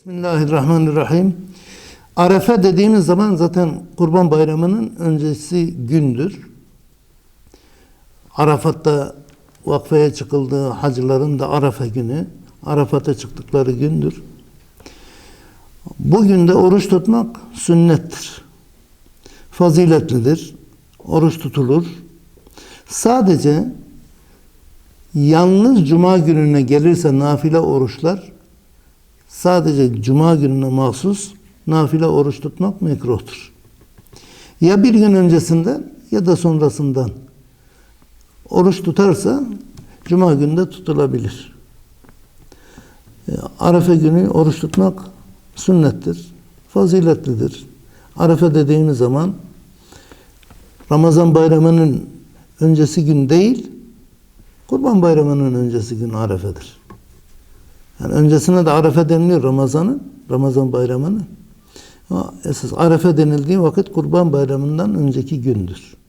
Bismillahirrahmanirrahim. Arefe dediğimiz zaman zaten Kurban Bayramı'nın öncesi gündür. Arafat'ta vakfeye çıkıldığı hacıların da Arafa günü, Arafat'a çıktıkları gündür. Bugün de oruç tutmak sünnettir. Faziletlidir. Oruç tutulur. Sadece yalnız cuma gününe gelirse nafile oruçlar sadece cuma gününe mahsus nafile oruç tutmak mekruhtur. Ya bir gün öncesinden ya da sonrasından oruç tutarsa cuma günde tutulabilir. E, Arefe günü oruç tutmak sünnettir, faziletlidir. Arefe dediğimiz zaman Ramazan bayramının öncesi gün değil, Kurban bayramının öncesi gün Arefe'dir. Yani öncesine de Arefe deniliyor Ramazan'ın, Ramazan bayramının. Ama esas Arefe denildiği vakit Kurban bayramından önceki gündür.